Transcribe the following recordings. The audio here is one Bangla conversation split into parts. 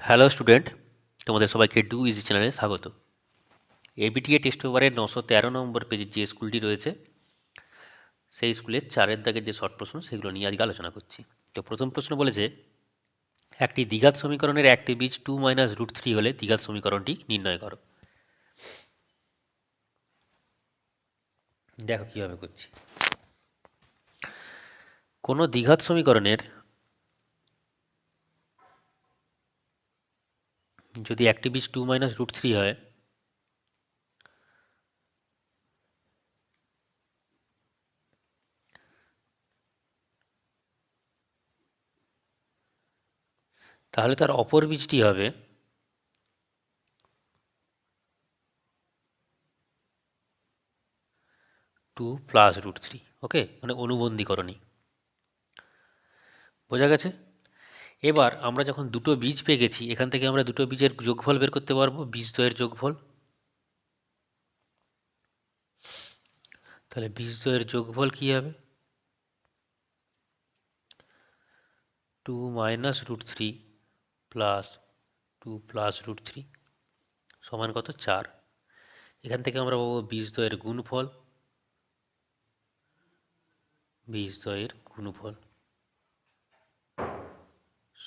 হ্যালো স্টুডেন্ট তোমাদের সবাইকে ডু ইজি চ্যানেলে স্বাগত। এবিটিএ টেস্ট পেপারের নশো তেরো নম্বর পেজের যে স্কুলটি রয়েছে, সেই স্কুলের চারের দাগের যে শর্ট প্রশ্ন, সেগুলো নিয়ে আজকে আলোচনা করছি। তো প্রথম প্রশ্ন বলেছে একটি দ্বিঘাত সমীকরণের একটি বীজ টু মাইনাস রুট থ্রি হলে দ্বিঘাত সমীকরণটি নির্ণয় করো। দেখো কীভাবে করছি। কোনো দ্বিঘাত সমীকরণের যদি বীজ টু মাইনাস রুট থ্রি হয়, তাহলে তার অপর বীজটি হবে two plus root three okay মানে অনুবন্ধীকরণী। বোঝা গেছে? এবার আমরা যখন দুটো বীজ পেয়ে গেছি এখান থেকে আমরা দুটো বীজের যোগফল বের করতে পারব, বীজ দ্বয়ের যোগফল। তাহলে বীজ দ্বয়ের যোগফল কী হবে? Two minus root three plus two plus root three সমান কত? চার। এখান থেকে আমরা পাবো বীজ দ্বয়ের গুণফল। বীজ দ্বয়ের গুণফল।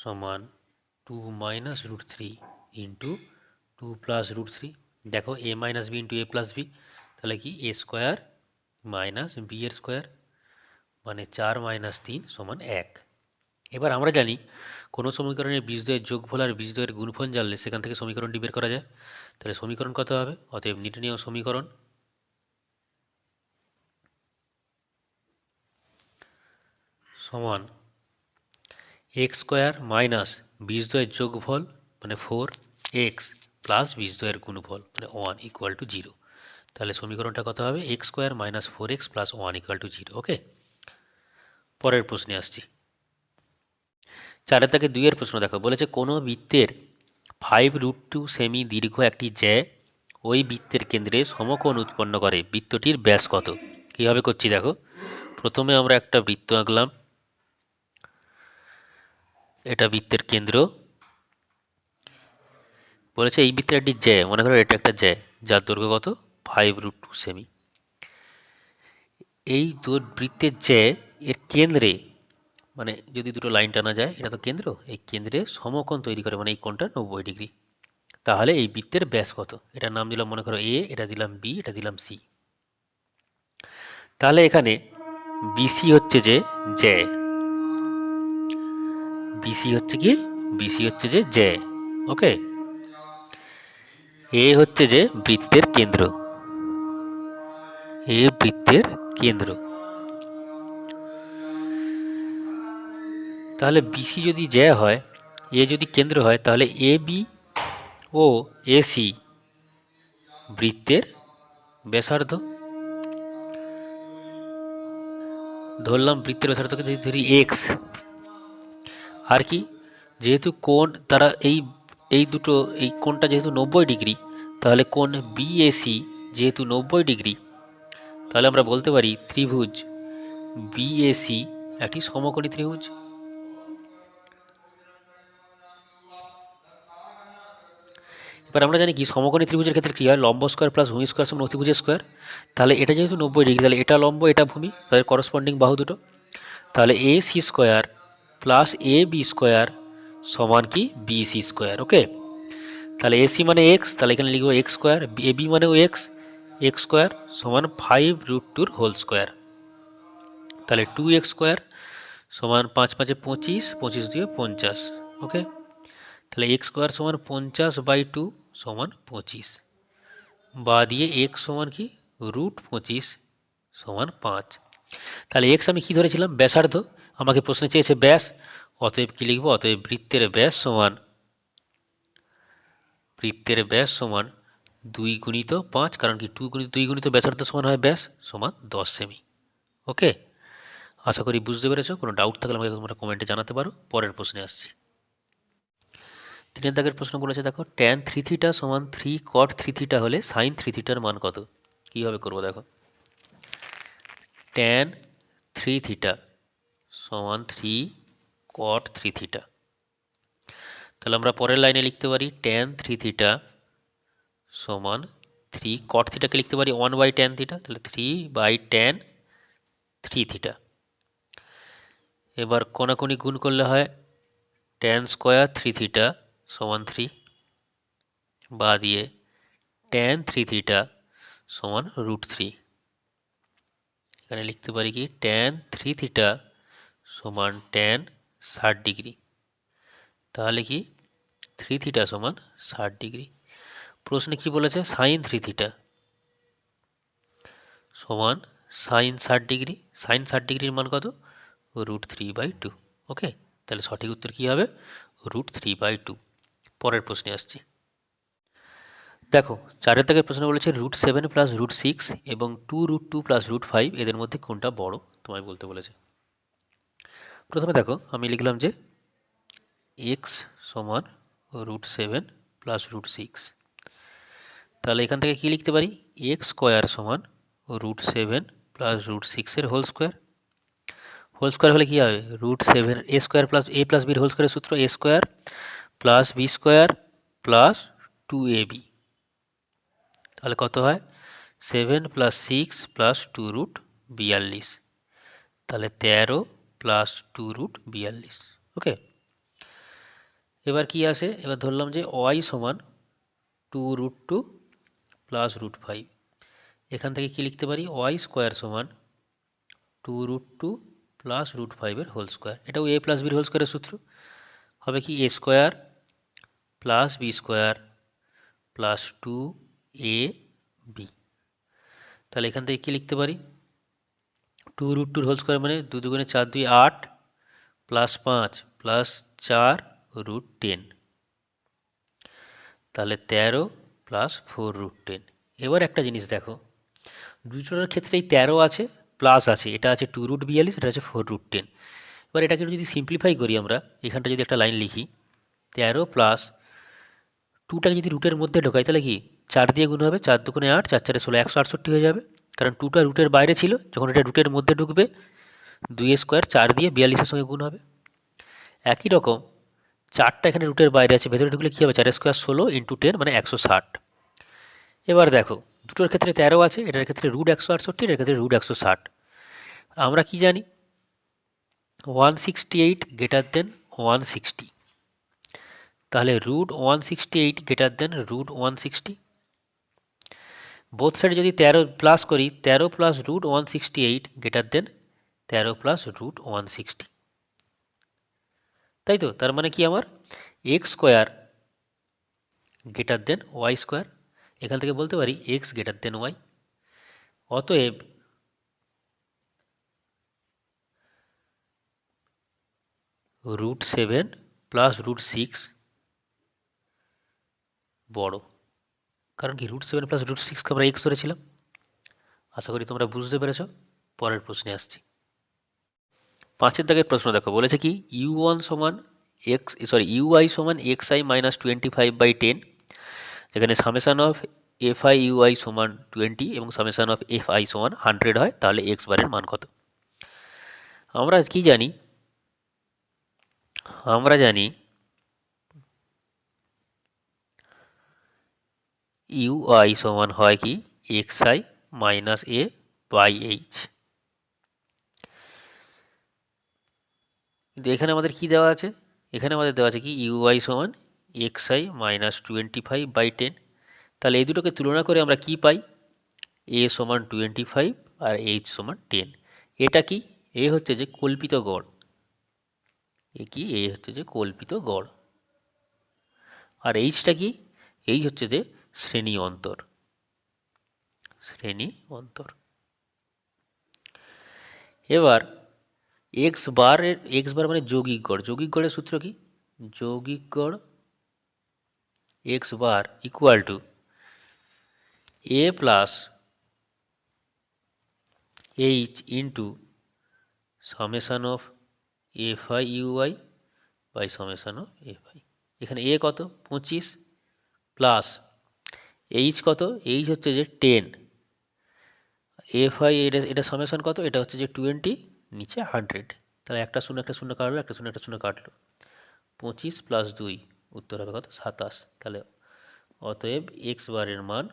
সমান two minus root three into two plus root three দেখো A minus B into A plus B তাহলে কি এ স্কোয়ার মাইনাস বি এর স্কোয়ার মানে চার মাইনাস তিন সমান এক। এবার আমরা জানি কোনো সমীকরণের বীজদ্বয়ের যোগফল আর বীজদ্বয়ের গুণফল জানলে সেখান থেকে সমীকরণটি বের করা যায়। তাহলে সমীকরণ কত হবে? অতএব নিউটনীয় সমীকরণ। সমান এক্স স্কোয়ার মাইনাস বীজদ্বয়ের যোগফল মানে ফোর এক্স প্লাস বীজদ্বয়ের গুণফল মানে ওয়ান ইকুয়াল টু জিরো। তাহলে সমীকরণটা কত হবে? X square minus four X plus one equal to zero, okay? পরের প্রশ্নে আসছি। চারের থেকে দুইয়ের প্রশ্ন দেখো, বলেছে কোনো বৃত্তের ফাইভ রুট টু সেমি দীর্ঘ একটি জ্যা ওই বৃত্তের কেন্দ্রে সমকোণ উৎপন্ন করে, বৃত্তটির ব্যাস কত? কীভাবে করছি দেখো? প্রথমে আমরা একটা বৃত্ত আঁকলাম এটা বৃত্তের কেন্দ্র। বলেছে এই বৃত্তের একটি জ্যা, মনে করো এটা একটা জ্যা, যার দৈর্ঘ্য কত? ফাইভ রুট টু সেমি এই বৃত্তের জ্যা এর কেন্দ্রে মানে যদি দুটো লাইন টানা যায়, এটা তো কেন্দ্র, এই কেন্দ্রে সমকোণ তৈরি করে মানে এই কোণটা নব্বই ডিগ্রি। তাহলে এই বৃত্তের ব্যাস কত? এটার নাম দিলাম, মনে করো এ, এটা দিলাম বি, এটা দিলাম সি। তাহলে এখানে বিসি হচ্ছে যে জ্যা। বিসি হচ্ছে কি? বিসি হচ্ছে যে জ্যা ওকে এ হচ্ছে যে বৃত্তের কেন্দ্র। এ বৃত্তের কেন্দ্র। তাহলে বিসি যদি জ্যা হয় এ যদি কেন্দ্র হয়, তাহলে এ বি ও এসি বৃত্তের ব্যাসার্ধ। ধরলাম বৃত্তের ব্যাসার্ধকে যদি ধরি এক্স আর কি? যেহেতু কোণ, তারা এই এই দুটো, এই কোণটা যেহেতু নব্বই ডিগ্রি, তাহলে কোণ বিএসি যেহেতু নব্বই ডিগ্রি, তাহলে আমরা বলতে পারি ত্রিভুজ বিএসি একটি সমকোণী ত্রিভুজ। এবার আমরা জানি কি, সমকোণী ত্রিভুজের ক্ষেত্রে কী হয়? লম্ব স্কোয়ার প্লাস ভূমি স্কোয়ার সমান অতিভুজের স্কোয়ার তাহলে এটা যেহেতু নব্বই ডিগ্রি, তাহলে এটা লম্ব, এটা ভূমি তাদের করসপন্ডিং বাহু দুটো। তাহলে A C square plus A B square সমান কি বি সি স্কোয়ার ওকে তাহলে এসি মানে এক্স তাহলে এখানে লিখব এক্স স্কোয়ার এ বি মানেও এক্স এক্স স্কোয়ার সমান ফাইভ রুট টুর হোল স্কোয়ার তাহলে টু এক্স স্কোয়ার সমান পাঁচ পাঁচে পঁচিশ পঁচিশ দিয়ে পঞ্চাশ ওকে তাহলে এক্স স্কোয়ার সমান পঞ্চাশ বাই টু সমান পঁচিশ বা দিয়ে এক্স সমান কি রুট পঁচিশ সমান পাঁচ তাহলে এক্স আমি কি ধরেছিলাম ব্যাসার্ধ আমাকে প্রশ্নে চেয়েছে, ব্যাস, অতএব কি লিখব? অতএব বৃত্তের ব্যাস সমান, বৃত্তের ব্যাস সমান দুই গুণিত পাঁচ, কারণ কি টু গুণিত দুই গুণিত ব্যাসার্ধ সমান হয় ব্যাস সমান দশ সেমি। ওকে? আশা করি বুঝতে পেরেছ, কোনো ডাউট থাকলে আমাকে তোমরা কমেন্টে জানাতে পারো, পরের প্রশ্নে আসছি। তিনের দাগের প্রশ্ন বলেছে দেখো ট্যান থ্রি থিটা সমান থ্রি কট থ্রি থিটা হলে সাইন থ্রি থিটার মান কত? কীভাবে করব, দেখো? ট্যান থ্রি থিটা সমান থ্রি কট থ্রি থিটা তাহলে আমরা পরের লাইনে লিখতে পারি ট্যান থ্রি থিটা সমান থ্রি কট থিটাকে লিখতে পারি ওয়ান বাই ট্যান থিটা তাহলে three by tan three theta এবার কোনাকুনি গুণ করলে হয় ট্যান স্কোয়ার থ্রি থিটা সমান থ্রি বা দিয়ে ট্যান থ্রি থিটা সমান রুট থ্রি এখানে লিখতে পারি কি ট্যান থ্রি থিটা সমান ট্যান ষাট ডিগ্রি। তাহলে কি? থ্রি থিটা সমান ষাট ডিগ্রি। প্রশ্নে কি বলেছে? সাইন থ্রি থিটা সমান সাইন ষাট ডিগ্রি। সাইন ষাট ডিগ্রির মান কত? Root three by two okay তাহলে সঠিক উত্তর কী হবে? রুট থ্রি বাই টু পরের প্রশ্নে আসছি। দেখো, চারের থেকে প্রশ্ন বলেছে root seven plus root six এবং two root two plus root five এদের মধ্যে কোনটা বড়? তোমায় বলতে বলেছে। প্রথমে দেখো, আমি লিখলাম যে এক্স সমান root seven plus root six তাহলে এখান থেকে কি লিখতে পারি? এক্স স্কোয়ার সমান রুট সেভেন প্লাস রুট সিক্সের হোল স্কোয়ার হোল স্কোয়ার হলে কী হবে? Root seven A square plus A plus বির হোল স্কোয়ারের সূত্র A square plus B square plus two A B তাহলে কত হয়? Seven plus six plus two root বিয়াল্লিশ। তাহলে তেরো প্লাস টু রুট বিয়াল্লিশ ওকে এবার কি আসে এবার ধরলাম যে ওয়াই সমান two root two plus root five এখান থেকে কি লিখতে পারি? ওয়াই স্কোয়ার সমান two root two plus root ফাইভের হোল স্কোয়ার এটাও এ প্লাস বির হোল স্কোয়ারের সূত্র। হবে কি? A square plus B square plus two A B তাহলে এখান থেকে কী লিখতে পারি? টু রুট টুর হোল স্কোয়ার মানে দু দুগুণে চার দুই আট প্লাস পাঁচ প্লাস চার রুট টেন তাহলে তেরো প্লাস ফোর রুট টেন এবার একটা জিনিস দেখো, দুজনের ক্ষেত্রে এই তেরো আছে প্লাস আছে, এটা আছে টু রুট বিয়াল্লিশ, এটা আছে ফোর রুট টেন এবার এটাকে যদি সিম্পলিফাই করি আমরা, এখানটা যদি একটা লাইন লিখি, তেরো প্লাস টুটাকে যদি রুটের মধ্যে ঢোকাই, তাহলে কি? চার দিয়ে গুণ হবে, চার দুগুণে আট, চার চারে ষোলো, একশো আটষট্টি হয়ে যাবে। কারণ টুটা রুটের বাইরে ছিল, যখন এটা রুটের মধ্যে ঢুকবে, দুই স্কোয়ার চার দিয়ে বিয়াল্লিশের সঙ্গে গুণ হবে। একই রকম, চারটা এখানে রুটের বাইরে আছে, ভেতরে ঢুকলে কী হবে? চার স্কোয়ার ষোলো ইন্টু টেন মানে একশো ষাট। এবার দেখো, দুটোর ক্ষেত্রে তেরো আছে, এটার ক্ষেত্রে রুট একশো আটষট্টি, এটার ক্ষেত্রে রুট একশো ষাট। আমরা কি জানি? One sixty eight greater than one sixty তাহলে root one sixty eight greater than root one sixty both সাইডে যদি তেরো প্লাস করি, তেরো plus root one sixty eight greater than তেরো প্লাস রুট ওয়ান সিক্সটি তাই তো? তার মানে কি আমার? X square greater than Y square এখান থেকে বলতে পারি এক্স গ্রেটার দেন ওয়াই অতএব root seven plus root six বড়। কারণ কি রুট সেভেন প্লাস রুট সিক্সকে আমরা এক্স ধরেছিলাম। আশা করি তোমরা বুঝতে পেরেছ। পরের প্রশ্নে আসছি। পাঁচের দাগের প্রশ্ন দেখো, বলেছে কি ইউ ওয়ান সমান এক্স সরি ইউ আই সমান X I minus twenty five by ten এখানে summation of F I U I সমান টোয়েন্টি এবং সামেশান অফ এফ আই সমান হান্ড্রেড হয়, তাহলে এক্স বারের মান কত? আমরা কি জানি, আমরা জানি ইউ আই সমান হয় কি? X I minus A by H কিন্তু এখানে আমাদের কি দেওয়া আছে? এখানে আমাদের দেওয়া আছে কি? ইউ আই সমান X I minus twenty five by ten তাহলে এই দুটোকে তুলনা করে আমরা কি পাই? এ সমান টোয়েন্টি ফাইভ আর এইচ সমান টেন এটা কি? এ হচ্ছে যে কল্পিত গড়। এ কি? এ হচ্ছে যে কল্পিত গড়। আর এইচটা কি? এই হচ্ছে যে শ্রেণি অন্তর। শ্রেণি অন্তর। এবার এক্স বারের এক্স বার মানে যৌগিক গড়। যৌগিক গড়ের সূত্র কি? যৌগিক গড় X bar equal to A plus H into summation of F I U I by summation of F I এখানে এ কত? পঁচিশ প্লাস এইচ কত? এইচ হচ্ছে যে টেন এফ আই এটা এটা সামেশান কত? এটা হচ্ছে যে টোয়েন্টি নিচে হান্ড্রেড তাহলে একটা শূন্য একটা শূন্য কাটলো, একটা শূন্য একটা শূন্য কাটলো। পঁচিশ প্লাস দুই, উত্তর হবে কত? সাতাশ। তাহলে অতএব এক্স বারের মান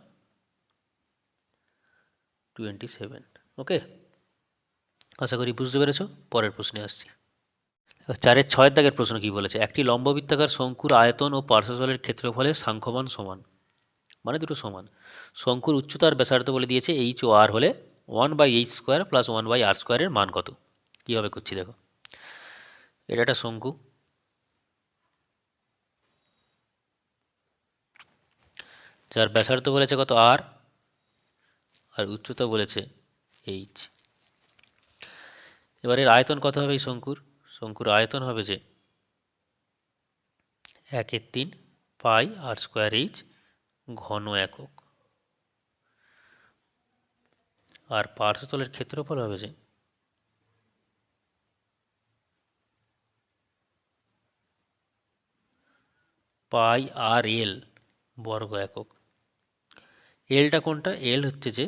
টোয়েন্টি সেভেন ওকে আশা করি বুঝতে পেরেছ? পরের প্রশ্নে আসছি। চারের ছয়ের দাগের প্রশ্ন কি বলেছে? একটি লম্ববৃত্তাকার শঙ্কুর আয়তন ও পার্শ্বজলের ক্ষেত্রফলের সাংখ্যমান সমান। মানে দুটো সমান। শঙ্কুর উচ্চতার ব্যাসার্ধ বলে দিয়েছে এইচ ও আর হলে one by H square plus one by R স্কোয়ারের মান কত? কীভাবে করছি দেখো। এটা একটা শঙ্কু। যার ব্যাসার্ধ বলেছে কত আর আর উচ্চতা বলেছে এইচ এবার এর আয়তন কত হবে এই শঙ্কুর? শঙ্কুর আয়তন হবে যে একের তিন পাই আর স্কোয়ার এইচ ঘন একক। আর পার্শ্বতলের ক্ষেত্রফল হবে যে পাই আর এল বর্গ একক। এলটা কোনটা? এল হচ্ছে যে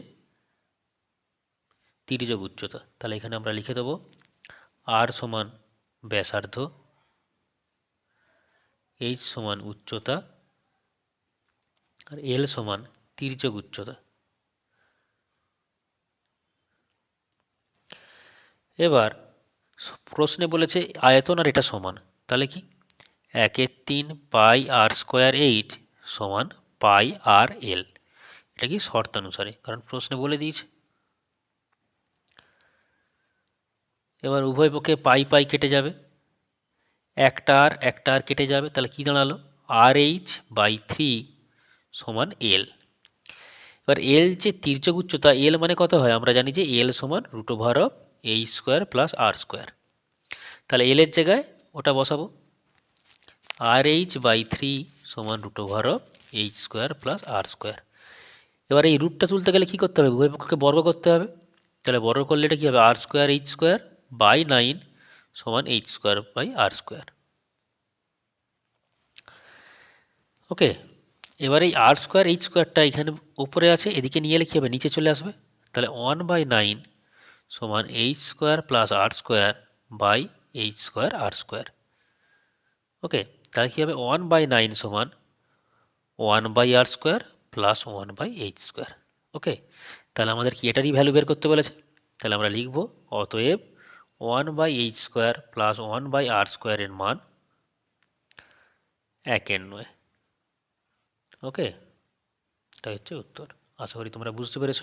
তির্যক উচ্চতা। তাহলে এখানে আমরা লিখে দেবো আর সমান ব্যাসার্ধ এইচ সমান উচ্চতা আর এল সমান তির্যক উচ্চতা। এবার প্রশ্নে বলেছে আয়তন আর এটা সমান, তাহলে কি? একের তিন পাই আর স্কোয়ার এইচ সমান পাই আর এল এটা কি শর্তানুসারে? কারণ প্রশ্নে বলে দিয়েছে। এবার উভয় পক্ষে পাই পাই কেটে যাবে। একটা আর একটা আর কেটে যাবে, তাহলে কী দাঁড়াল? আর এইচ বাই থ্রি সমান এল এবার এল যে তির্যক উচ্চতা এল মানে কত হয়? আমরা জানি যে এল সমান root over of H square plus R square তাহলে এলের জায়গায় ওটা বসাবো। আর এইচ বাই থ্রি সমান root over of H square plus R square এবার এই রুটটা তুলতে গেলে কী করতে হবে? উভয় পক্ষকে বর্গ করতে হবে। তাহলে বর্গ করলে এটা কী হবে? R square H square by nine সমান H square by R square okay এবার এই আর স্কোয়ার এইচ স্কোয়ারটা এখানে উপরে আছে, এদিকে নিয়ে এলে কী হবে? নিচে চলে আসবে? তাহলে ওয়ান বাই নাইন সমান H square plus R square by H square R square okay তাহলে কী হবে? ওয়ান বাই নাইন সমান one by R square plus one by H square okay তাহলে আমাদের কি এটারই ভ্যালু বের করতে বলেছে? তাহলে আমরা লিখব, অতএব one by H square plus one by R স্কোয়ারের মান একের নয় ওকে এটাই হচ্ছে উত্তর। আশা করি তোমরা বুঝতে পেরেছ।